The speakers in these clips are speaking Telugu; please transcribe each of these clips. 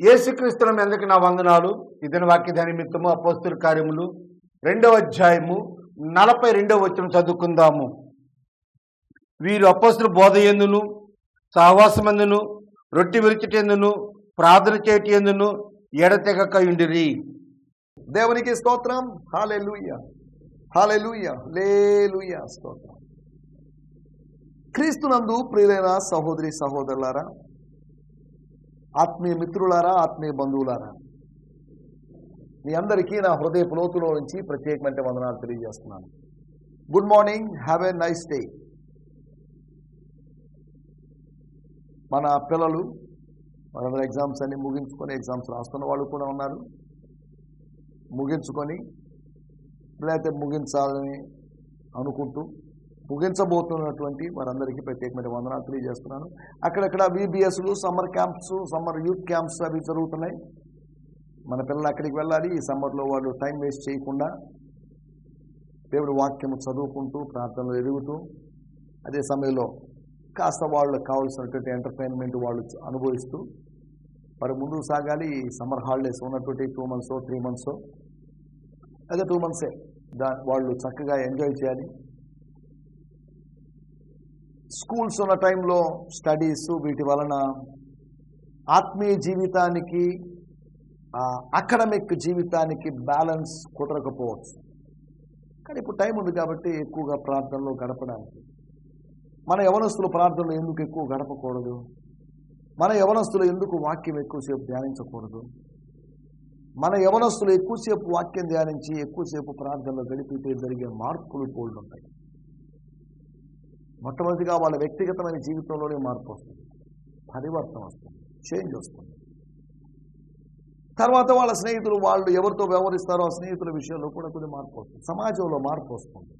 ఏసుక్రీస్తుల ఎందుకు నా వందనాలు? ఇతని వాక్య నిమిత్తము అపోస్తుల కార్యములు. రెండవ అధ్యాయము నలభై రెండవ వచ్చిన చదువుకుందాము. వీరు అపోస్తులు బోధ ఎందును? సహవాసమందును? రొట్టి విరిచిటెందును ప్రార్థన చేయటి ఎందును? ఎడతెగక ఉండిరి. దేవునికి స్తోత్రం. లే లూయ లేలుయ స్తోత్రం. క్రీస్తునందు ప్రియులైన సహోదరి సహోదరులారా ఆత్మీయ మిత్రులారా ఆత్మీయ బంధువులారా. మీ అందరికీ నా హృదయ లోతులో నుంచి ప్రత్యేకమైన వందనాలు తెలియజేస్తున్నాను. Good morning have a nice day మన పిల్లలు వాళ్ళ ఎగ్జామ్స్ అన్ని ముగించుకొని ఎగ్జామ్స్ రాస్తున్న వాళ్ళు కూడా ఉన్నారు. ముగించుకొని లేకపోతే ముగించాలని అనుకుంటూ ముగించబోతున్నటువంటి వారందరికీ ప్రత్యేకమైన వందనాలు తెలియజేస్తున్నాను. అక్కడక్కడ విబిఎస్లు summer camps summer youth camps అవి జరుగుతున్నాయి. మన పిల్లలు అక్కడికి వెళ్ళాలి. ఈ సమ్మర్లో వాళ్ళు టైం వేస్ట్ చేయకుండా దేవుడి వాక్యము చదువుకుంటూ ప్రార్థనలు ఎదుగుతూ అదే సమయంలో కాస్త వాళ్ళకి కావాల్సినటువంటి ఎంటర్టైన్మెంట్ వాళ్ళు అనుభవిస్తూ మరి ముందుకు సాగాలి. ఈ సమ్మర్ హాలిడేస్ ఉన్నటువంటి టూ మంత్స్ త్రీ మంత్స్ అదే టూ మంత్సే దా వాళ్ళు చక్కగా ఎంజాయ్ చేయాలి. స్కూల్స్ ఉన్న టైంలో స్టడీస్ వీటి వలన ఆత్మీయ జీవితానికి అకాడమిక్ జీవితానికి బ్యాలెన్స్ కుదరకపోవచ్చు. కానీ ఇప్పుడు టైం ఉంది కాబట్టి ఎక్కువగా ప్రార్థనలో గడపడానికి. మన యవనస్తులు ప్రార్థనలు ఎందుకు ఎక్కువ గడపకూడదు? మన యవనస్తులు ఎందుకు వాక్యం ఎక్కువసేపు ధ్యానించకూడదు? మన యవనస్తులు ఎక్కువసేపు వాక్యం ధ్యానించి ఎక్కువసేపు ప్రార్థనలో గడిపితే జరిగే మార్పులు పోల్డ్ మొట్టమొదటిగా వాళ్ళ వ్యక్తిగతమైన జీవితంలోనే మార్పు వస్తుంది. పరివర్తన వస్తుంది. చేంజ్ వస్తుంది. తర్వాత వాళ్ళ స్నేహితులు వాళ్ళు ఎవరితో వ్యవహరిస్తారో ఆ స్నేహితుల విషయంలో కూడా కొన్ని మార్పు వస్తుంది. సమాజంలో మార్పు వస్తుంది.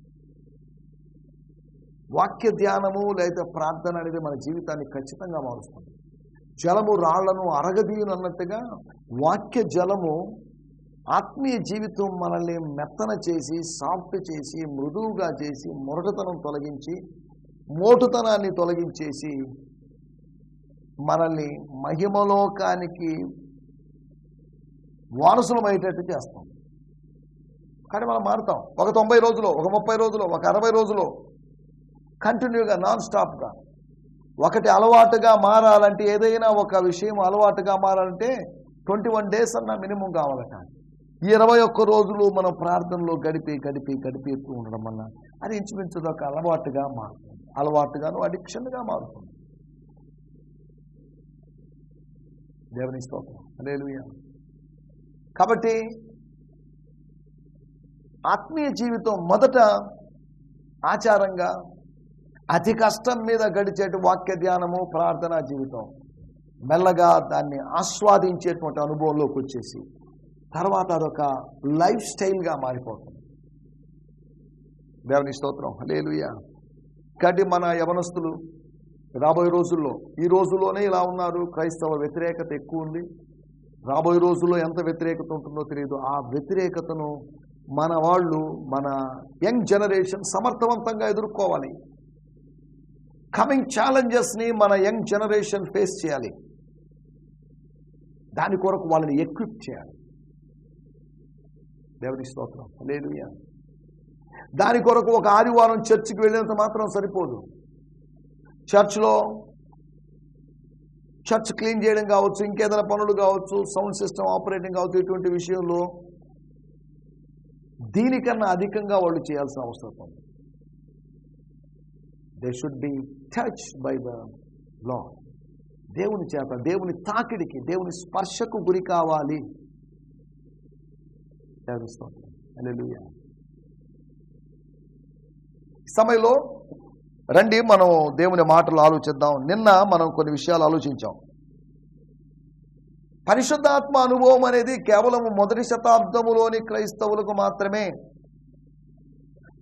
వాక్య ధ్యానము లేదా ప్రార్థన అనేది మన జీవితాన్ని ఖచ్చితంగా మారుస్తుంది. జలము రాళ్ళను అరగదీయను అన్నట్టుగా వాక్య జలము ఆత్మీయ జీవితం మనల్ని మెత్తన చేసి సాఫ్ట్ చేసి మృదువుగా చేసి మురగతనం తొలగించి మోటుతనాన్ని తొలగించేసి మనల్ని మహిమలోకానికి వారసులమయ్యేటట్టు చేస్తాం. కానీ మనం మారుతాం. ఒక తొంభై రోజులు ఒక ముప్పై రోజులు ఒక అరవై రోజులు కంటిన్యూగా నాన్ స్టాప్గా ఒకటి అలవాటుగా మారాలంటే ఏదైనా ఒక విషయం అలవాటుగా మారాలంటే ట్వంటీ వన్ డేస్ అన్న మినిమం కావాలట. ఇరవై ఒక్క రోజులు మనం ప్రార్థనలో గడిపి గడిపి గడిపి ఎక్కువ ఉండడం వల్ల అది ఇంచుమించుదొక అలవాటుగా మారుతుంది. అలవాటుగాను అడిక్షన్గా మారుతుంది. దేవుని స్తోత్రం. అలేలుయ కాబట్టి ఆత్మీయ జీవితం మొదట ఆచారంగా అతి కష్టం మీద గడిచేటు వాక్య ధ్యానము ప్రార్థనా జీవితం మెల్లగా దాన్ని ఆస్వాదించేటువంటి అనుభవంలోకి వచ్చేసి తర్వాత అదొక లైఫ్ స్టైల్గా మారిపోతుంది. దేవుని స్తోత్రం. లేలుయా కాబట్టి మన యవనస్తులు రాబోయే రోజుల్లో ఈ రోజుల్లోనే ఇలా ఉన్నారు. క్రైస్తవ వ్యతిరేకత ఎక్కువ ఉంది. రాబోయే రోజుల్లో ఎంత వ్యతిరేకత ఉంటుందో తెలియదు. ఆ వ్యతిరేకతను మన వాళ్ళు మన యంగ్ జనరేషన్ సమర్థవంతంగా ఎదుర్కోవాలి. కమింగ్ ఛాలెంజెస్ని మన యంగ్ జనరేషన్ ఫేస్ చేయాలి. దాని కొరకు వాళ్ళని ఎక్విప్ చేయాలి. దేవుని స్తోత్రం. లేదు దాని కొరకు ఒక ఆదివారం చర్చికి వెళ్ళినంత మాత్రం సరిపోదు. చర్చ్లో చర్చ్ క్లీన్ చేయడం కావచ్చు ఇంకేదైనా పనులు కావచ్చు సౌండ్ సిస్టమ్ ఆపరేటింగ్ కావచ్చు ఇటువంటి విషయంలో దీనికన్నా అధికంగా వాళ్ళు చేయాల్సిన అవసరం ఉంది they should be touch by the law దేవుని చేత దేవుని తాకిడికి దేవుని స్పర్శకు గురి కావాలి. సమయంలో రండి మనం దేవుని మాటలు ఆలోచిద్దాం. నిన్న మనం కొన్ని విషయాలు ఆలోచించాం. పరిశుద్ధాత్మ అనుభవం అనేది కేవలం మొదటి శతాబ్దములోని క్రైస్తవులకు మాత్రమే.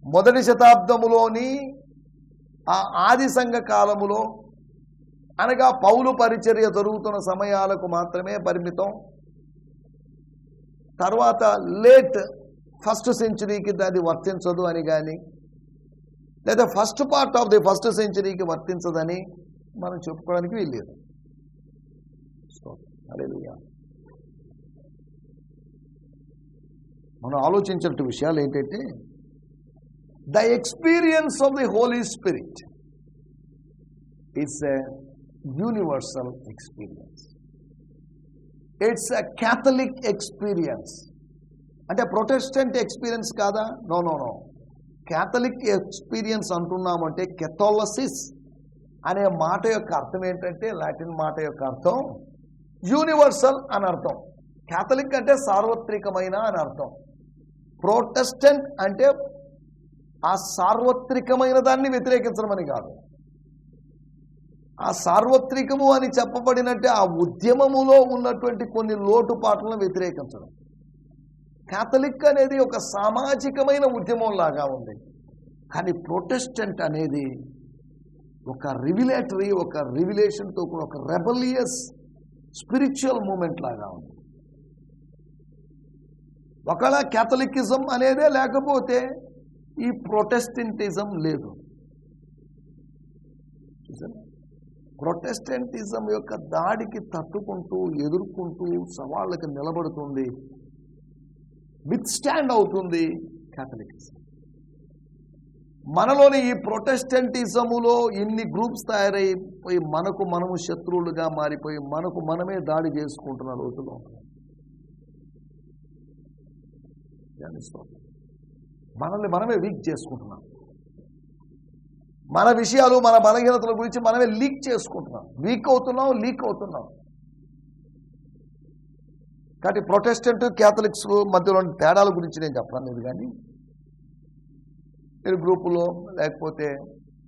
మొదటి శతాబ్దములోని ఆ ఆది సంఘ కాలములో అనగా పౌలు పరిచర్య జరుగుతున్న సమయాలకు మాత్రమే పరిమితం. తర్వాత లేట్ ఫస్ట్ సెంచరీకి దాన్ని వర్తించదు అని కానీ లేదా first part of the first సెంచరీకి వర్తించదని మనం చెప్పుకోవడానికి వీల్లేదు. మనం ఆలోచించిన విషయాలు ఏంటంటే the experience of the Holy Spirit it's a universal experience it's a Catholic experience అంటే ప్రొటెస్టెంట్ ఎక్స్పీరియన్స్ కాదా? No no no Catholic experience అంటున్నామంటే కెథోలసిస్ అనే మాట యొక్క అర్థం ఏంటంటే లాటిన్ మాట యొక్క అర్థం యూనివర్సల్ అని అర్థం. క్యాథలిక్ అంటే సార్వత్రికమైన అని అర్థం. ప్రొటెస్టెంట్ అంటే ఆ సార్వత్రికమైన దాన్ని వ్యతిరేకించడమని కాదు. ఆ సార్వత్రికము అని చెప్పబడినట్టే ఆ ఉద్యమములో ఉన్నటువంటి కొన్ని లోటుపాట్లను వ్యతిరేకించడం. క్యాథలిక్ అనేది ఒక సామాజికమైన ఉద్యమం లాగా ఉంది. కానీ ప్రొటెస్టెంట్ అనేది ఒక రివిలేటరీ ఒక రివిలేషన్తో కూడా ఒక రెబలియస్ స్పిరిచువల్ మూమెంట్ లాగా ఉంది. ఒకవేళ క్యాథలికిజం అనేదే లేకపోతే ఈ ప్రొటెస్టెంటిజం లేదు. ప్రొటెస్టెంటిజం యొక్క దాడికి తట్టుకుంటూ ఎదుర్కొంటూ సవాళ్ళకి నిలబడుతుంది విత్ స్టాండ్ అవుతుంది క్యాథలికిజం మనలోని ఈ ప్రొటెస్టెంటిజములో ఇన్ని గ్రూప్స్ తయారైపోయి మనకు మనము శత్రువులుగా మారిపోయి మనకు మనమే దాడి చేసుకుంటున్న. ధ్యానిస్తాం. మనల్ని మనమే వీక్ చేసుకుంటున్నాం మన విషయాలు మన బలహీనతల గురించి మనమే లీక్ చేసుకుంటున్నాం వీక్ అవుతున్నాం లీక్ అవుతున్నాం కాబట్టి ప్రొటెస్టెంట్ క్యాథలిక్స్ మధ్యలో తేడాల గురించి నేను చెప్పడం లేదు కానీ మీరు గ్రూపులో లేకపోతే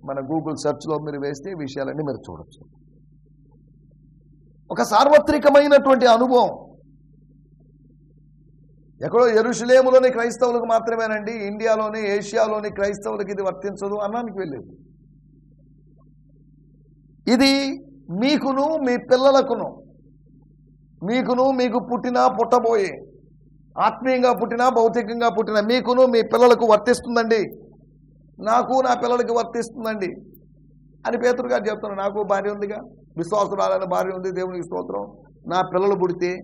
మన గూగుల్ సెర్చ్లో మీరు వేస్తే ఈ విషయాలన్నీ మీరు చూడొచ్చు. ఒక సార్వత్రికమైనటువంటి అనుభవం. ఎక్కడో ఎరుషులేములోని క్రైస్తవులకు మాత్రమేనండి ఇండియాలోని ఏషియాలోని క్రైస్తవులకు ఇది వర్తించదు అన్నానికి వెళ్ళేది. ఇది మీకును మీ పిల్లలకును మీకును మీకు పుట్టిన పుట్టబోయే. ఆత్మీయంగా పుట్టినా భౌతికంగా పుట్టిన మీకును మీ పిల్లలకు వర్తిస్తుందండి. నాకు నా పిల్లలకి వర్తిస్తుందండి. అని పేతురు గారు చెప్తున్నారు. నాకు భార్య ఉందిగా. విశ్వాసురాలైన భార్య ఉంది. దేవునికి స్తోత్రం. నా పిల్లలు పుడితే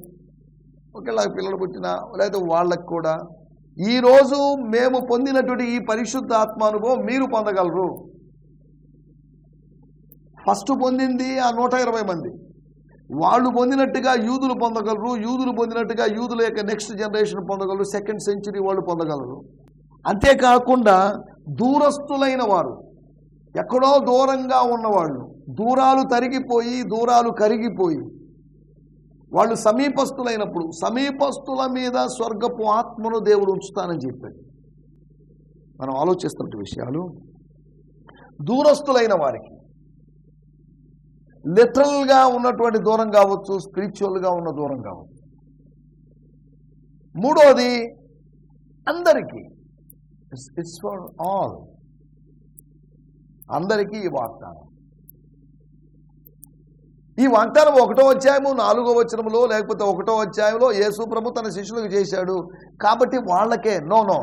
ఒకవేళ పిల్లలు పుట్టినా లేదా వాళ్ళకి కూడా. ఈరోజు మేము పొందినటువంటి ఈ పరిశుద్ధ ఆత్మానుభవం మీరు పొందగలరు. ఫస్ట్ పొందింది ఆ నూట ఇరవై మంది. వాళ్ళు పొందినట్టుగా యూదులు పొందగలరు యూదులు పొందినట్టుగా యూదుల యొక్క నెక్స్ట్ జనరేషన్ పొందగలరు సెకండ్ సెంచురీ వాళ్ళు పొందగలరు. అంతేకాకుండా దూరస్తులైన వారు ఎక్కడో దూరంగా ఉన్నవాళ్ళు దూరాలు తరిగిపోయి దూరాలు కరిగిపోయి వాళ్ళు సమీపస్తులైనప్పుడు సమీపస్తుల మీద స్వర్గపు ఆత్మను దేవుడు ఉంచుతానని చెప్పాడు. మనం ఆలోచిస్తున్న విషయాలు దూరస్తులైన వారికి లిటరల్గా ఉన్నటువంటి దూరం కావచ్చు స్పిరిచువల్గా ఉన్న దూరం కావచ్చు. మూడోది అందరికీ ఇట్స్ ఫర్ ఆల్ అందరికీ ఈ వాగ్దానం. ఈ వాగ్దానం ఒకటో అధ్యాయము నాలుగో వచనంలో లేకపోతే ఒకటో అధ్యాయంలో యేసు ప్రభు తన శిష్యులకు చేశాడు. కాబట్టి వాళ్ళకే నో నో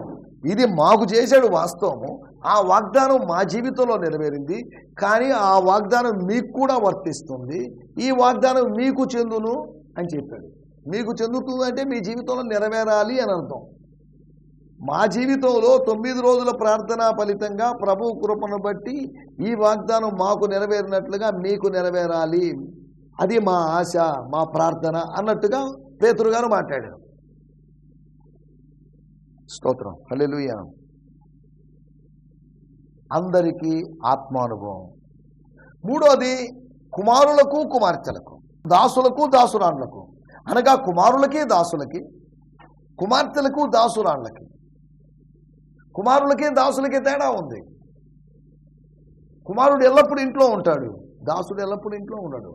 ఇది మాకు చేశాడు వాస్తవము. ఆ వాగ్దానం మా జీవితంలో నెరవేరింది. కానీ ఆ వాగ్దానం మీకు కూడా వర్తిస్తుంది. ఈ వాగ్దానం మీకు చెందును అని చెప్పాడు. మీకు చెందుతుంది అంటే మీ జీవితంలో నెరవేరాలి అని అర్థం. మా జీవితంలో తొమ్మిది రోజుల ప్రార్థన ఫలితంగా ప్రభు కృపను బట్టి ఈ వాగ్దానం మాకు నెరవేరినట్లుగా మీకు నెరవేరాలి. అది మా ఆశ మా ప్రార్థన అన్నట్టుగా పేతురు గారు మాట్లాడారు. స్తోత్రం. హల్లెలూయా. అందరికీ ఆత్మానుభవం. మూడోది కుమారులకు కుమార్తెలకు. దాసులకు దాసురాన్లకు అనగా కుమారులకి దాసులకి. కుమార్తెలకు దాసురాన్లకి కుమారులకి దాసులకి తేడా ఉంది. కుమారుడు ఎల్లప్పుడూ ఇంట్లో ఉంటాడు. దాసుడు ఎల్లప్పుడూ ఇంట్లో ఉండడు.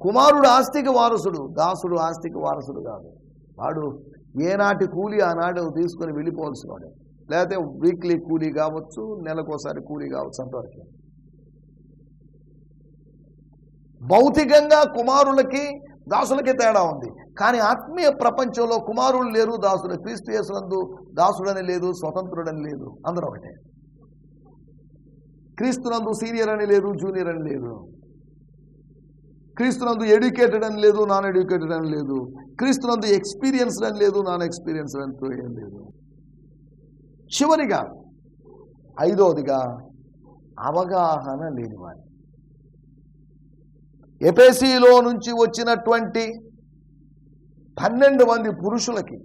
కుమారుడు ఆస్తికి వారసుడు దాసుడు ఆస్తికి వారసుడు కాదు. వాడు ఏనాటి కూలి ఆనాడు తీసుకొని వెళ్ళిపోవాల్సిన వాడు లేకపోతే వీక్లీ కూలీ కావచ్చు నెలకోసారి కూలీ కావచ్చు అంతవరకు. భౌతికంగా కుమారులకి దాసులకి తేడా ఉంది. కానీ ఆత్మీయ ప్రపంచంలో కుమారులు లేరు దాసులు క్రీస్తు యేసునందు దాసుడని లేదు స్వతంత్రుడని లేదు. అందరూ ఒకటే. క్రీస్తునందు సీనియర్ అని లేదు జూనియర్ అని లేదు. క్రీస్తునందు ఎడ్యుకేటెడ్ అని లేదు నాన్ ఎడ్యుకేటెడ్ అని లేదు. క్రీస్తునందు ఎక్స్పీరియన్స్డ్ అని లేదు నాన్ ఎక్స్పీరియన్స్డ్ అని ఏం లేదు. చివరిగా ఐదవదిగా అవగాహన లేనివాడు. ఎపేసీలో నుంచి వచ్చినటువంటి పన్నెండు మంది పురుషులకి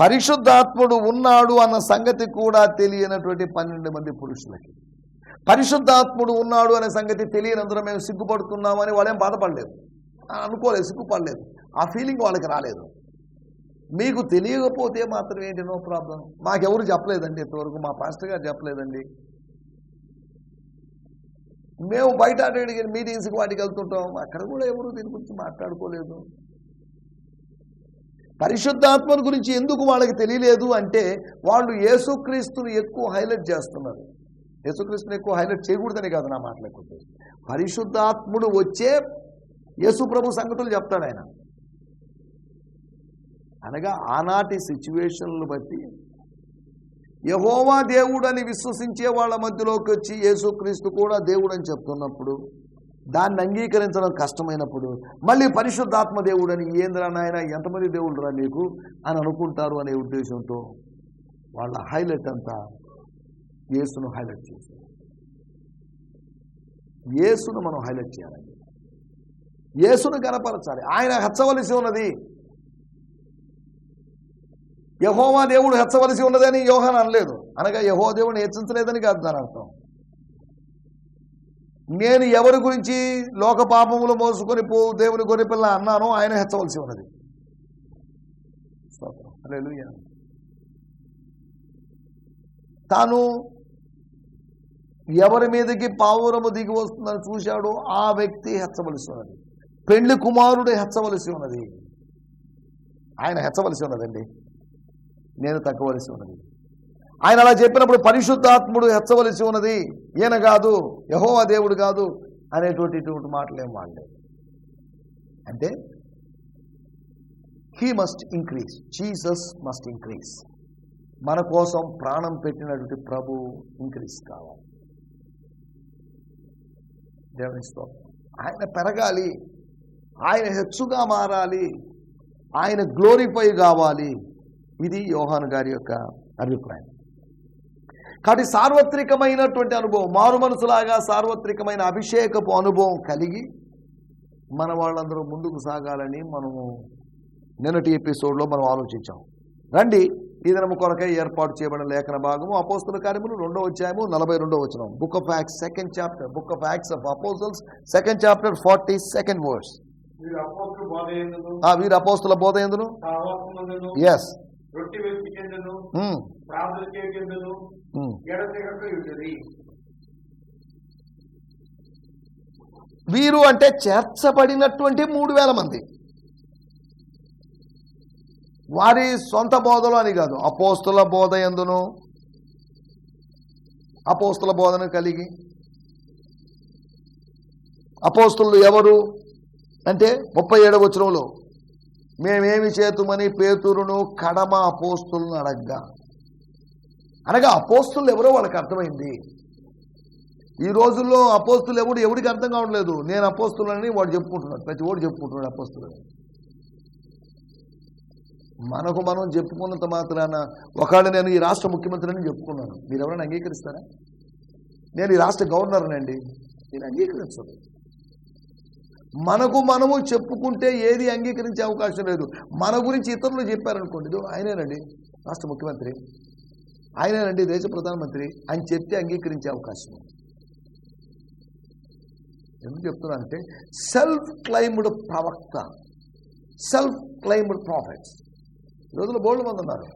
పరిశుద్ధాత్ముడు ఉన్నాడు అన్న సంగతి కూడా తెలియనటువంటి పన్నెండు మంది పురుషులకి పరిశుద్ధాత్ముడు ఉన్నాడు అనే సంగతి తెలియనందున మేము సిగ్గుపడుతున్నామని వాళ్ళేం బాధపడలేదు. అనుకోలేదు సిగ్గుపడలేదు. ఆ ఫీలింగ్ వాళ్ళకి రాలేదు. మీకు తెలియకపోతే మాత్రం ఏంటి? No problem. మాకెవరు చెప్పలేదండి ఇంతవరకు మా పాస్టర్ గారు చెప్పలేదండి. మేము బయట అడిగిన మీటింగ్స్కి వాటికి వెళ్తుంటాం. అక్కడ కూడా ఎవరు దీని గురించి మాట్లాడుకోలేదు. పరిశుద్ధాత్మను గురించి ఎందుకు వాళ్ళకి తెలియలేదు అంటే వాళ్ళు యేసుక్రీస్తుని ఎక్కువ హైలైట్ చేస్తున్నారు. యేసుక్రీస్తుని ఎక్కువ హైలైట్ చేయకూడదని కాదు నా మాట పరిశుద్ధాత్ముడు వచ్చే యేసు ప్రభు సంగతులు చెప్తాడు ఆయన. అనగా ఆనాటి సిచ్యువేషన్లు బట్టి యహోవా దేవుడు అని విశ్వసించే వాళ్ళ మధ్యలోకి వచ్చి యేసుక్రీస్తు కూడా దేవుడు అని చెప్తున్నప్పుడు దాన్ని అంగీకరించడం కష్టమైనప్పుడు మళ్ళీ పరిశుద్ధాత్మ దేవుడు అని ఏంద్రా నాయన ఎంతమంది దేవుడురా నీకు అని అనుకుంటారు అనే ఉద్దేశంతో వాళ్ళ హైలైట్ అంతా యేసును హైలైట్ చేశారు. యేసును మనం హైలైట్ చేయాలండి యేసును కనపరచాలి ఆయన హెచ్చవలసి ఉన్నది. యహోవా దేవుడు హెచ్చవలసి ఉన్నదని యోహాన్ అనలేదు. అనగా యహో దేవుడిని హెచ్చించలేదని కాదు దాని అర్థం. నేను ఎవరి గురించి లోక పాపములు మోసుకొని పో దేవుని గొరిపిల్ల అన్నానో ఆయన హెచ్చవలసి ఉన్నది. తాను ఎవరి మీదకి పావురము దిగి వస్తుందని చూశాడో ఆ వ్యక్తి హెచ్చవలసి ఉన్నది. పెళ్ళి కుమారుడు హెచ్చవలసి ఉన్నది. ఆయన హెచ్చవలసి ఉన్నదండి. నేను తగ్గవలసి ఉన్నది. ఆయన అలా చెప్పినప్పుడు పరిశుద్ధాత్ముడు హెచ్చవలసి ఉన్నది. ఈయన కాదు యహోవా దేవుడు కాదు అనేటువంటి ఇటువంటి మాటలేం ఏం వాడలేదు. అంటే he must increase Jesus must increase మన కోసం ప్రాణం పెట్టినటువంటి ప్రభు ఇంక్రీజ్ కావాలి. దేవుని స్తోత్రం. ఆయన పెరగాలి. ఆయన హెచ్చుగా మారాలి. ఆయన గ్లోరిఫై కావాలి. ఇది యోహాన్ గారి యొక్క అభిప్రాయం. కాబట్టి సార్వత్రికమైనటువంటి అనుభవం మారు మనసులాగా సార్వత్రికమైన అభిషేకపు అనుభవం కలిగి మన వాళ్ళందరూ ముందుకు సాగాలని మనము నిన్నటి ఎపిసోడ్లో మనం ఆలోచించాం. రండి ఈ దినము కొరకై ఏర్పాటు చేయబడిన లేఖన భాగము అపోస్తుల కార్యములు రెండో అధ్యాయము నలభై రెండో వచనం. Book of Acts second chapter book of Acts of Apostles second chapter forty second ఆ వీరు అపోస్తుల బోధ ఎందును ఎస్ చేయకెందును ఎడతెగక ఉంటుంది వీరు అంటే చేర్చబడినటువంటి మూడు వేల మంది. వారి సొంత బోధలు అని కాదు అపోస్తుల బోధ ఎందును? అపోస్తుల బోధను కలిగి. అపోస్తులు ఎవరు? అంటే ముప్పై ఏడవ వచనంలో మేమేమి చేతుమని పేతురును కడమ అపోస్తులను అడగ్గా. అనగా అపోస్తులు ఎవరో వాళ్ళకి అర్థమైంది. ఈ రోజుల్లో అపోస్తులు ఎవడు ఎవడికి అర్థం కావట్లేదు. నేను అపోస్తులని వాడు చెప్పుకుంటున్నాడు ప్రతి ఓడు చెప్పుకుంటున్నాడు అపోస్తులని. మనకు మనం చెప్పుకున్నంత మాత్రాన ఒకవేళ నేను ఈ రాష్ట్ర ముఖ్యమంత్రిని చెప్పుకున్నాను. మీరు ఎవరైనా అంగీకరిస్తారా? నేను ఈ రాష్ట్ర గవర్నర్నండి. నేను అంగీకరించదు మనకు మనము చెప్పుకుంటే ఏది అంగీకరించే అవకాశం లేదు. మన గురించి ఇతరులు చెప్పారనుకోండి ఆయనేనండి రాష్ట్ర ముఖ్యమంత్రి ఆయనేనండి దేశ ప్రధానమంత్రి అని చెప్తే అంగీకరించే అవకాశం ఎందుకు ఎందుకు చెప్తున్నానంటే సెల్ఫ్ క్లైమ్డ్ ప్రవక్త సెల్ఫ్ క్లైమ్డ్ ప్రాఫిట్స్ ఈ రోజుల్లో బోల్డ్ మంది ఉన్నారు.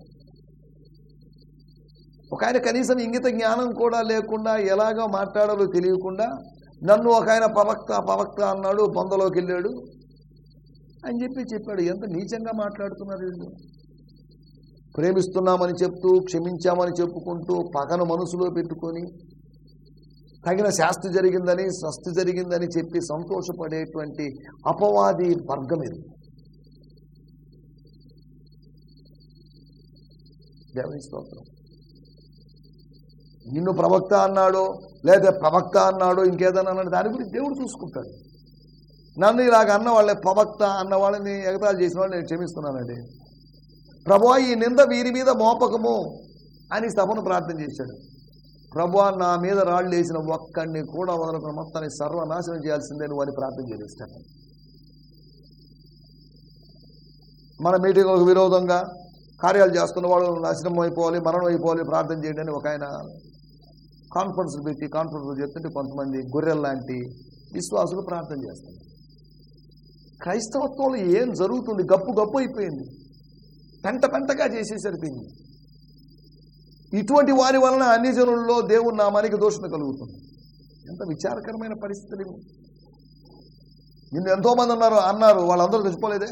ఒక ఆయన కనీసం ఇంగిత జ్ఞానం కూడా లేకుండా ఎలాగో మాట్లాడాలో తెలియకుండా నన్ను ఒక ఆయన పవక్త పవక్త అన్నాడు పొందలోకి వెళ్ళాడు అని చెప్పి చెప్పాడు. ఎంత నీచంగా మాట్లాడుతున్నారు వీళ్ళు. ప్రేమిస్తున్నామని చెప్తూ క్షమించామని చెప్పుకుంటూ పగను మనసులో పెట్టుకొని తగిన శాస్తి జరిగిందని స్వస్తి జరిగిందని చెప్పి సంతోషపడేటువంటి అపవాది వర్గం ఇది. దేవుని స్తోత్రం నిన్ను ప్రవక్త అన్నాడో లేదా ప్రవక్త అన్నాడో ఇంకేదన్నా అన్నాడు దాని గురించి దేవుడు చూసుకుంటాడు. నన్ను ఇలాగ అన్న వాళ్ళే ప్రవక్త అన్న వాళ్ళని ఎగతాలు చేసిన వాళ్ళు నేను క్షమిస్తున్నానండి. ప్రభా ఈ నింద వీరి మీద మోపకము అని సభను ప్రార్థన చేశాడు. ప్రభా నా మీద రాళ్ళు వేసిన ఒక్కడిని కూడా వదలకుండా మొత్తాన్ని సర్వనాశనం చేయాల్సిందే నువ్వు అని ప్రార్థన చేస్తాను మన మీటింగ్లకు విరోధంగా కార్యాలు చేస్తున్న వాళ్ళు నాశనం అయిపోవాలి మరణం అయిపోవాలి ప్రార్థన చేయండి అని ఒక ఆయన కాన్ఫరెన్స్ పెట్టి కాన్ఫరెన్స్ చెప్తుంటే కొంతమంది గొర్రెలు లాంటి విశ్వాసులు ప్రార్థన చేస్తారు. క్రైస్తవత్వంలో ఏం జరుగుతుంది? గప్పు గప్పు అయిపోయింది. పెంట పెంటగా చేసేసారు దీన్ని ఇటువంటి వారి వలన అన్ని జనుల్లో దేవుని నామానికి దోషణ కలుగుతుంది. ఎంత విచారకరమైన పరిస్థితులు నిన్ను ఎంతోమంది ఉన్నారు అన్నారు వాళ్ళందరూ చచ్చిపోలేదే?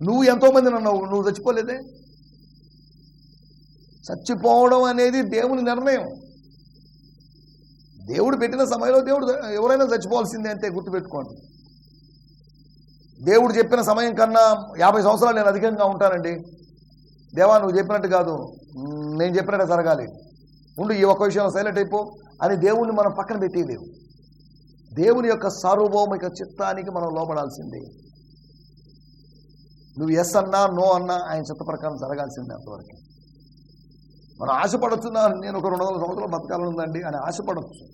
నువ్వు ఎంతోమంది అన్నావు నువ్వు చచ్చిపోలేదే? చచ్చిపోవడం అనేది దేవుని నిర్ణయం. దేవుడు పెట్టిన సమయంలో దేవుడు ఎవరైనా చచ్చిపోవాల్సిందే అంతే గుర్తుపెట్టుకోండి. దేవుడు చెప్పిన సమయం కన్నా యాభై సంవత్సరాలు నేను అధికంగా ఉంటానండి. దేవా నువ్వు చెప్పినట్టు కాదు. నేను చెప్పినట్టు జరగాలి. ఉండు ఈ ఒక్క విషయం సైలెంట్ అయిపో అని దేవుణ్ణి మనం పక్కన పెట్టేయలేవు దేవుని యొక్క సార్వభౌమిక చిత్తానికి మనం లోపడాల్సిందే నువ్వు ఎస్ అన్నా నో అన్నా ఆయన చిత్త ప్రకారం జరగాల్సిందే అంతవరకు. మనం ఆశపడచ్చు నా- నేను ఒక రెండు వందల సంవత్సరాలు బతకాలనుందండి అని ఆశపడచ్చు.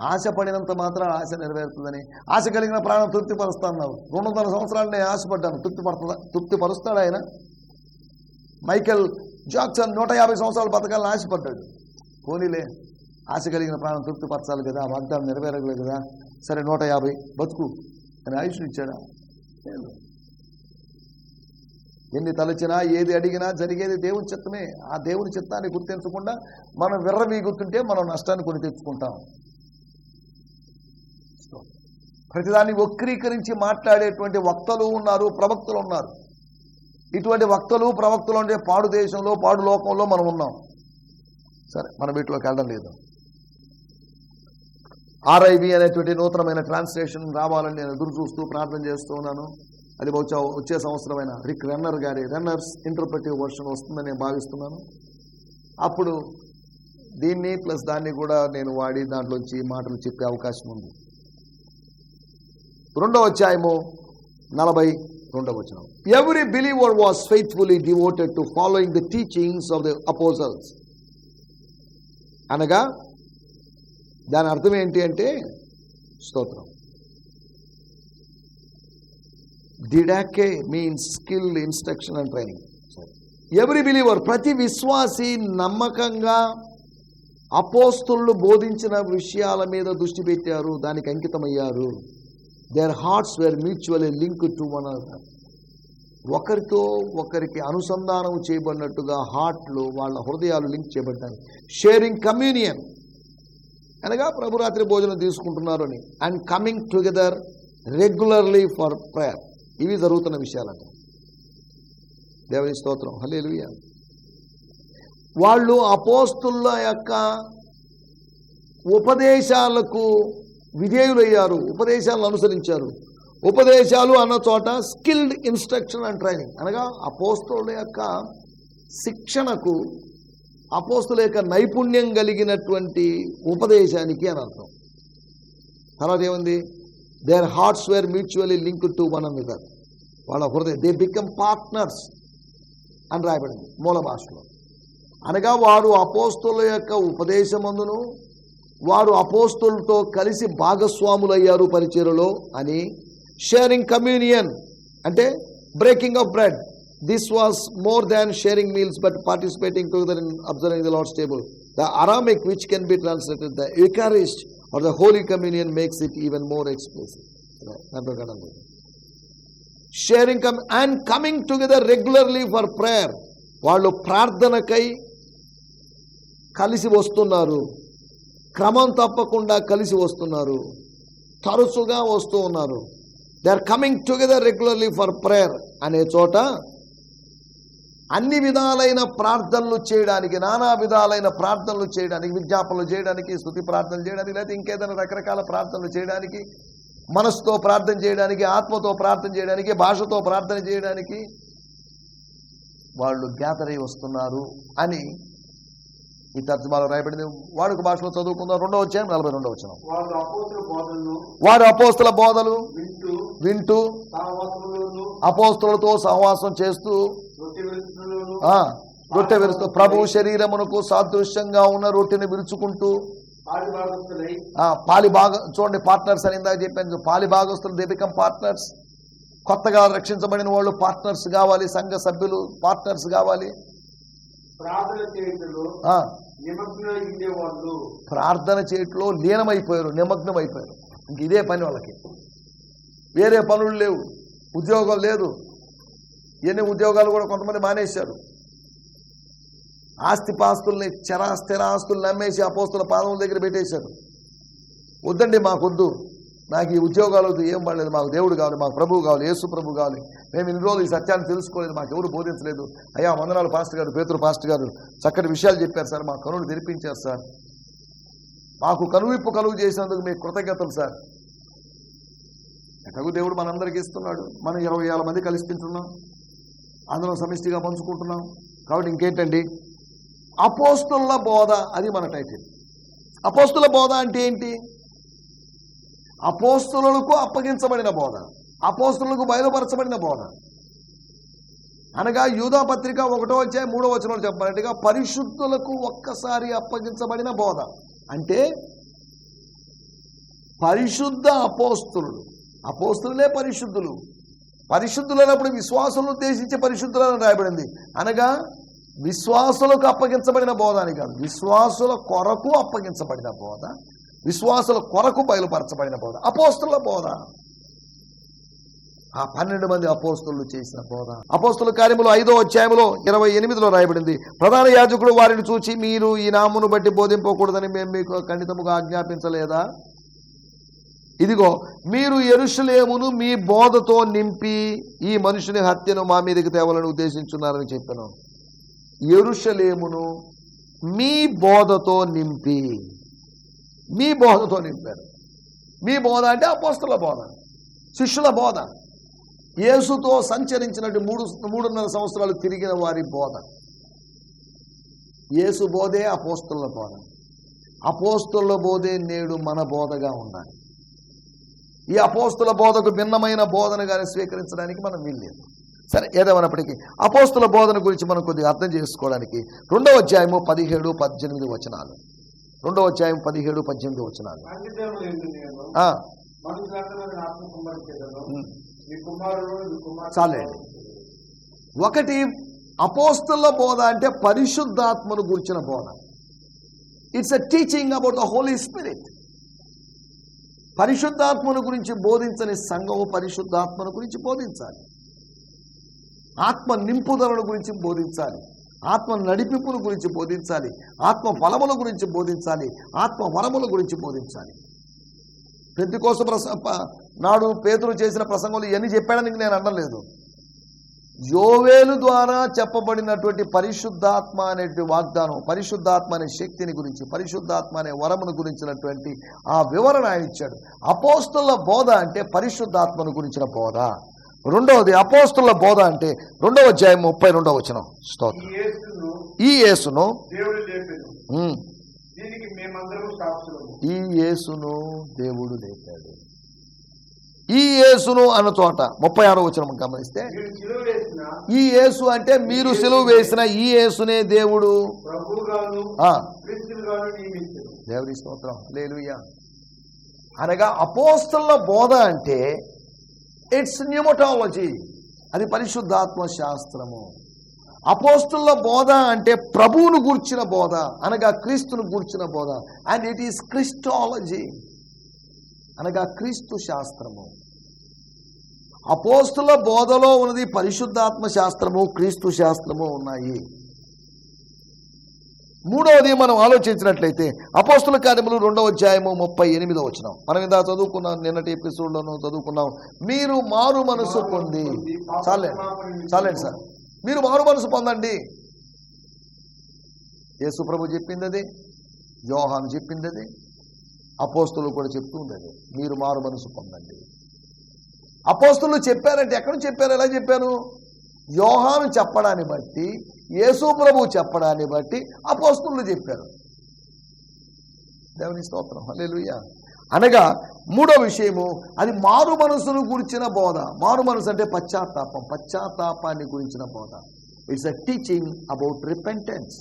ఆశపడినంత మాత్రం ఆశ నెరవేరుతుందని ఆశ కలిగిన ప్రాణం తృప్తిపరుస్తున్నావు రెండు వందల సంవత్సరాలు నేను ఆశపడ్డాను. తృప్తిపడుతుందా తృప్తిపరుస్తాడు ఆయన? మైకెల్ జాక్సన్ నూట యాభై సంవత్సరాలు బతకాలని ఆశపడ్డాడు. పోనీలే ఆశ కలిగిన ప్రాణం తృప్తిపరచాలి కదా ఆ వాగ్దానం నెరవేరగలేదు కదా. సరే నూట యాభై బతుకు అని ఆయుష్నిచ్చాడా? లేదు. ఎన్ని తలచినా ఏది అడిగినా జరిగేది దేవుని చిత్తమే. ఆ దేవుని చిత్తాన్ని గుర్తించకుండా మనం విర్రవీగుతుంటే మనం నష్టాన్ని కొని తెచ్చుకుంటాం. ప్రతిదాన్ని వక్రీకరించి మాట్లాడేటువంటి వక్తలు ఉన్నారు ప్రవక్తలు ఉన్నారు. ఇటువంటి వక్తలు ప్రవక్తలు ఉండే పాడు దేశంలో పాడు లోకంలో మనం ఉన్నాం. సరే మనం వీటిలోకి వెళ్ళడం లేదు. ఆర్ఐబి అనేటువంటి నూతనమైన ట్రాన్స్లేషన్ రావాలని నేను ఎదురు చూస్తూ ప్రార్థన చేస్తూ ఉన్నాను. అది బహుశా వచ్చే సంవత్సరమైన. రిక్ రన్నర్ గారి రన్నర్స్ ఇంటర్ప్రిటివ్ వర్షన్ వస్తుందని నేను భావిస్తున్నాను. అప్పుడు దీన్ని ప్లస్ దాన్ని కూడా నేను వాడి దాంట్లోంచి మాటలు చెప్పే అవకాశం ఉంది. రెండవ అధ్యాయము నలభై రెండవ వచనం. Every believer was faithfully devoted to following the teachings of the apostles అనగా దాని అర్థం ఏంటి అంటే స్తోత్రం. Didache means skill instruction and training every believer ప్రతి విశ్వాసి నమ్మకంగా అపోస్తులు బోధించిన విషయాల మీద దృష్టి పెట్టారు దానికి అంకితమయ్యారు. Their hearts were mutually link to one another ఒకరితో ఒకరికి అనుసంధానం చేయబడినట్టుగా హార్ట్లు వాళ్ళ హృదయాలు లింక్ చేయబడ్డాయి. షేరింగ్ కమ్యూనియన్ అనగా ప్రభురాత్రి భోజనం తీసుకుంటున్నారు అని. And coming together regularly for prayer ఇవి జరుగుతున్న విషయాలంట దేవుని స్తోత్రం. హల్లెలూయా. వాళ్ళు అపోస్తుల యొక్క ఉపదేశాలకు విధేయులయ్యారు ఉపదేశాలను అనుసరించారు. ఉపదేశాలు అన్న చోట స్కిల్డ్ ఇన్స్ట్రక్షన్ అండ్ ట్రైనింగ్. అనగా అపోస్తుల యొక్క శిక్షణకు అపోస్తుల యొక్క నైపుణ్యం కలిగినటువంటి ఉపదేశానికి అని అర్థం. తర్వాత ఏముంది? Their hearts were mutually link to one another వాళ్ళ హృదయం దే బికమ్ పార్ట్నర్స్ అని రాయబడింది మూల భాషలో. అనగా వారు అపోస్తుల యొక్క ఉపదేశమందును వారు అపోస్తులతో కలిసి భాగస్వాములయ్యారు పరిచయలో అని షేరింగ్ కమ్యూనియన్ అంటే breaking of bread this was more than sharing meals but participating together in observing the Lord's table the Aramaic which can be translated the Eucharist or the Holy Communion makes it even more expressive దాంట్లో sharing come and coming together regularly for prayer వాళ్ళు ప్రార్థనకై కలిసి వస్తున్నారు. క్రమం తప్పకుండా కలిసి వస్తున్నారు. తరచుగా వస్తూ ఉన్నారు. They are coming together regularly for prayer అనే చోట అన్ని విధాలైన ప్రార్థనలు చేయడానికి నానా విధాలైన ప్రార్థనలు చేయడానికి విజ్ఞాపనలు చేయడానికి స్థుతి ప్రార్థనలు చేయడానికి లేదా ఇంకేదైనా రకరకాల ప్రార్థనలు చేయడానికి మనసుతో ప్రార్థన చేయడానికి ఆత్మతో ప్రార్థన చేయడానికి భాషతో ప్రార్థన చేయడానికి వాళ్ళు గ్యాదర్ అయి వస్తున్నారు అని ఈ తర్జుమాలో రాయబడింది. వాడుక భాషలో చదువుకుందాం. రెండో వచ్చాయి నలభై రెండో వచ్చిన వారు అపోస్తుల బోధలు వింటూ అపోస్తులతో సహవాసం చేస్తూ రొట్టె విరుస్తూ ప్రభు శరీరమునకు సాదృశ్యంగా ఉన్న రొట్టెని విరుచుకుంటూ పాలి భాగ చూడండి పార్ట్నర్స్ అని ఇందాక చెప్పాను పాలి భాగస్తులు దే బికమ్ పార్ట్నర్స్ కొత్తగా రక్షించబడిన వాళ్ళు పార్ట్నర్స్ కావాలి సంఘ సభ్యులు పార్ట్నర్స్ కావాలి. ప్రార్థన చేయట్లో లీనమైపోయారు నిమగ్నం అయిపోయారు ఇంక ఇదే పని వాళ్ళకి. వేరే పనులు లేవు ఉద్యోగం లేదు ఎన్ని ఉద్యోగాలు కూడా కొంతమంది మానేశారు. ఆస్తిపాస్తుల్ని చరా స్థిరాస్తుల్ని నమ్మేసి అపోస్తుల పాదముల దగ్గర పెట్టేశారు. వద్దండి మాకొద్దు. నాకు ఈ ఉద్యోగాలు వద్దు ఏం పడలేదు మాకు దేవుడు కావాలి మాకు ప్రభువు కావాలి యేసు ప్రభు కావాలి. మేము ఇన్ని రోజులు ఈ సత్యాన్ని తెలుసుకోలేదు మాకు ఎవరు బోధించలేదు. అయ్యా వందనాలు పాస్టర్ గారు పేతురు పాస్టర్ గారు. చక్కటి విషయాలు చెప్పారు సార్ మా కనులు తెరిపించారు సార్. మాకు కనువిప్పు కలుగు చేసినందుకు మీకు కృతజ్ఞతలు సార్. ఎటగు దేవుడు మనందరికీ ఇస్తున్నాడు. మనం ఇరవై వేల మంది కలిసి తింటున్నాం. అందులో సమిష్టిగా పంచుకుంటున్నాం. కాబట్టి ఇంకేంటండి? అపోస్తుల బోధ అది మన టైటిల్ అపోస్తుల బోధ అంటే ఏంటి? అపోస్తులకు అప్పగించబడిన బోధ. అపోస్తులకు బయలుపరచబడిన బోధ. అనగా యూదా పత్రిక ఒకటో వచ్చాయి మూడో వచ్చిన చెప్పాలంటేగా పరిశుద్ధులకు ఒక్కసారి అప్పగించబడిన బోధ. అంటే పరిశుద్ధ అపోస్తులు. అపోస్తులే పరిశుద్ధులు. పరిశుద్ధులైనప్పుడు విశ్వాసులను ఉద్దేశించి పరిశుద్ధులను రాయబడింది. అనగా విశ్వాసులకు అప్పగించబడిన బోధ అని కాదు. విశ్వాసుల కొరకు అప్పగించబడిన బోధ. విశ్వాసుల కొరకు బయలుపరచబడిన బోధ. అపోస్తుల బోధ. ఆ పన్నెండు మంది అపోస్తులు చేసిన బోధ. అపోస్తుల కార్యములు ఐదో అధ్యాయంలో ఇరవై ఎనిమిదిలో రాయబడింది. ప్రధాన యాజకుడు వారిని చూచి మీరు ఈ నామును బట్టి బోధింపకూడదని మేము మీకు ఖండితముగా ఆజ్ఞాపించలేదా? ఇదిగో మీరు ఎరుషలేమును మీ బోధతో నింపి ఈ మనుషుని హత్యను మా మీదకి తేవాలని ఉద్దేశించున్నారని చెప్పాను. ఎరుషలేమును మీ బోధతో నింపి మీ బోధతో నింపారు. మీ బోధ అంటే అపోస్తుల బోధ శిష్యుల బోధ. యేసుతో సంచరించినట్టు మూడు మూడున్నర సంవత్సరాలు తిరిగిన వారి బోధ. యేసు బోధే అపోస్తుల బోధ. అపోస్తుల బోధే నేడు మన బోధగా ఉండాలి. ఈ అపోస్తుల బోధకు భిన్నమైన బోధన కానీ స్వీకరించడానికి మనం వీల్లేదు. సరే ఏదేమైనప్పటికీ అపోస్తుల బోధన గురించి మనం కొద్దిగా అర్థం చేసుకోవడానికి రెండవ అధ్యాయము పదిహేడు పద్దెనిమిది వచనాలు. రెండవ అధ్యాయం పదిహేడు పద్దెనిమిది వచనాలు. చాలండి. ఒకటి అపోస్తుల బోధ అంటే పరిశుద్ధాత్మను గురించిన బోధ. It's a teaching about the Holy Spirit పరిశుద్ధాత్మను గురించి బోధించని సంఘము పరిశుద్ధాత్మను గురించి బోధించాలి. ఆత్మ నింపుదలను గురించి బోధించాలి. ఆత్మ నడిపింపుల గురించి బోధించాలి. ఆత్మ ఫలముల గురించి బోధించాలి. ఆత్మ వరముల గురించి బోధించాలి. ప్రతి కోసం ప్రస నాడు పేదలు చేసిన ప్రసంగంలో ఇవన్నీ చెప్పాడని నేను అనలేదు. యోవేలు ద్వారా చెప్పబడినటువంటి పరిశుద్ధాత్మ అనేటువంటి వాగ్దానం పరిశుద్ధాత్మ అనే శక్తిని గురించి పరిశుద్ధాత్మ అనే వరమును గురించినటువంటి ఆ వివరణ ఆయన ఇచ్చాడు. అపోస్తుల బోధ అంటే పరిశుద్ధాత్మను గురించిన బోధ. రెండవది అపోస్తుల బోధ అంటే రెండవ అధ్యాయం ముప్పై రెండవ వచనం. స్తోత్రం. ఈ యేసును ఈ యేసును దేవుడు లేపాడు. ఈ యేసును అన్న చోట ముప్పై ఆరో వచనం గమనిస్తే ఈ యేసు అంటే మీరు సెలవు వేసిన ఈ యేసునే దేవుడు. దేవుడి స్తోత్రం. లేలుయ్య అనగా అపోస్తల బోధ అంటే ఇట్స్ న్యూమటాలజీ. అది పరిశుద్ధాత్మ శాస్త్రము. అపోస్తుల బోధ అంటే ప్రభువును గూర్చిన బోధ అనగా క్రీస్తును గూర్చిన బోధ. And it is Christology. అనగా క్రీస్తు శాస్త్రము. అపోస్తుల బోధలో ఉన్నది పరిశుద్ధాత్మ శాస్త్రము క్రీస్తు శాస్త్రము ఉన్నాయి. మూడవది మనం ఆలోచించినట్లయితే అపోస్తుల కార్యములు రెండవ అధ్యాయము ముప్పై ఎనిమిదో వచ్చినాం మనం ఇందా చదువుకున్నాం నిన్నటి ఎపిసోడ్లోనూ చదువుకున్నాం. మీరు మారు మనసు పొంది. చాలండి చాలండి సార్. మీరు మారు మనసు పొందండి. ఏసుప్రభు చెప్పింది అది యోహాను చెప్పింది అది అపోస్తులు కూడా చెప్తూ అది మీరు మారు మనసు పొందండి. అపోస్తులు చెప్పారంటే ఎక్కడ చెప్పారు? ఎలా చెప్పారు? యోహాను చెప్పడాన్ని బట్టి యేసు ప్రభు చెప్పడాన్ని బట్టి అపోస్తులు చెప్పారు. దేవుని స్తోత్రం. హల్లెలూయా. అనగా మూడో విషయము అది మారు మనసును గురించిన బోధ. మారు మనసు అంటే పశ్చాత్తాపం. పశ్చాత్తాపాన్ని గురించిన బోధ. It's a teaching about repentance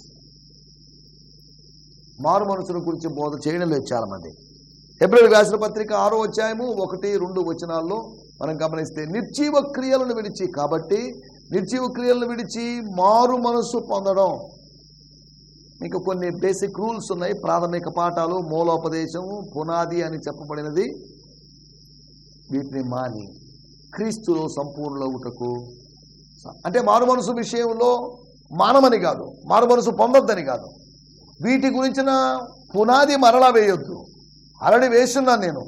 మారు మనసును గురించి బోధ చేయడం లేదు చాలామంది. ఏప్రిల్ రాసిన పత్రిక ఆరో అధ్యాయము ఒకటి రెండు వచనాల్లో మనం గమనిస్తే నిర్జీవ క్రియలను విడిచి కాబట్టి నిర్జీవ క్రియలను విడిచి మారు మనస్సు పొందడం. మీకు కొన్ని బేసిక్ రూల్స్ ఉన్నాయి ప్రాథమిక పాఠాలు మూలోపదేశము పునాది అని చెప్పబడినది. వీటిని మాని క్రీస్తులో సంపూర్ణవుటకు అంటే మారు మనసు విషయంలో మానమని కాదు మారు మనసు పొందొద్దని కాదు. వీటి గురించిన పునాది మరలా వేయొద్దు. ఆల్రెడీ వేసున్నాను నేను.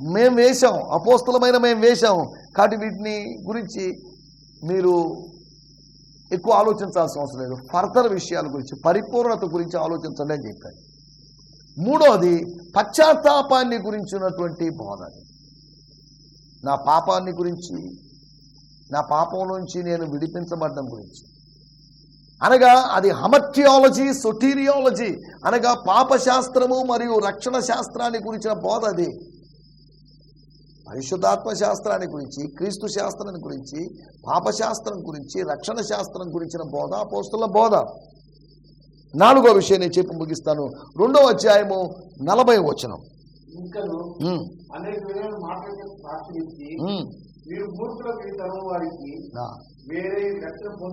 మేము వేశాం అపోస్తలమైన మేము వేశాం. కాబట్టి వీటిని గురించి మీరు ఎక్కువ ఆలోచించాల్సిన అవసరం లేదు. ఫర్దర్ విషయాల గురించి పరిపూర్ణత గురించి ఆలోచించండి అని చెప్పాను మూడోది పశ్చాత్తాపాన్ని గురించినటువంటి బోధ. నా పాపాన్ని గురించి నా పాపం నుంచి నేను విడిపించబడ్డం గురించి. అనగా అది హమర్టియాలజీ సొటీరియాలజీ. అనగా పాపశాస్త్రము మరియు రక్షణ శాస్త్రాన్ని గురించిన బోధ అది. పరిశుద్ధాత్మ శాస్త్రాన్ని గురించి క్రీస్తు శాస్త్రాన్ని గురించి పాపశాస్త్రం గురించి రక్షణ శాస్త్రం గురించిన బోధ పోస్తుల బోధ. నాలుగో విషయం నేను చెప్పి ముగిస్తాను. రెండో అధ్యాయము నలభై వచనం.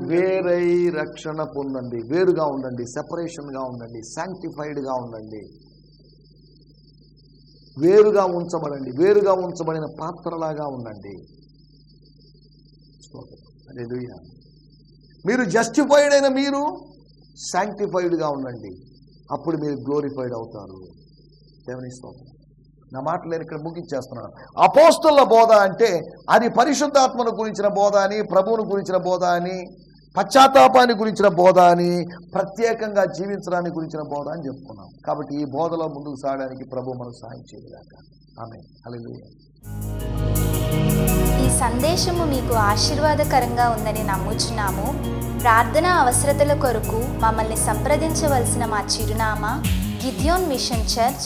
వేరే రక్షణ పొందండి. వేరుగా ఉండండి. సెపరేషన్గా ఉండండి. సాంక్టిఫైడ్గా ఉండండి. వేరుగా ఉంచబడండి. వేరుగా ఉంచబడిన పాత్రలాగా ఉండండి. మీరు జస్టిఫైడ్ అయిన మీరు sanctified గా ఉండండి. అప్పుడు మీరు గ్లోరిఫైడ్ అవుతారు. దేవుని స్తోత్రం. నా మాటలు నేను ఇక్కడ ముగించేస్తున్నాను. అపోస్తుల బోధ అంటే అది పరిశుద్ధాత్మను గురించిన బోధ అని ప్రభువును గురించిన బోధ అని పశ్చాత్తాపాన్ని గురించిన బోధ అని ప్రత్యేకంగా జీవించడానికి గురించిన బోధ అని చెప్పుకున్నాం. కాబట్టి ఈ బోధలో ముందుకు సాగడానికి ప్రభు మనకు సహాయం చేయలేక ఆమె హల్లెలూయా. ఈ సందేశము మీకు ఆశీర్వాదకరంగా ఉందని నమ్ముచున్నాము. ప్రార్థన అవసరతల కొరకు మమ్మల్ని సంప్రదించవలసిన మా చిరునామా గిద్యోన్ మిషన్ చర్చ్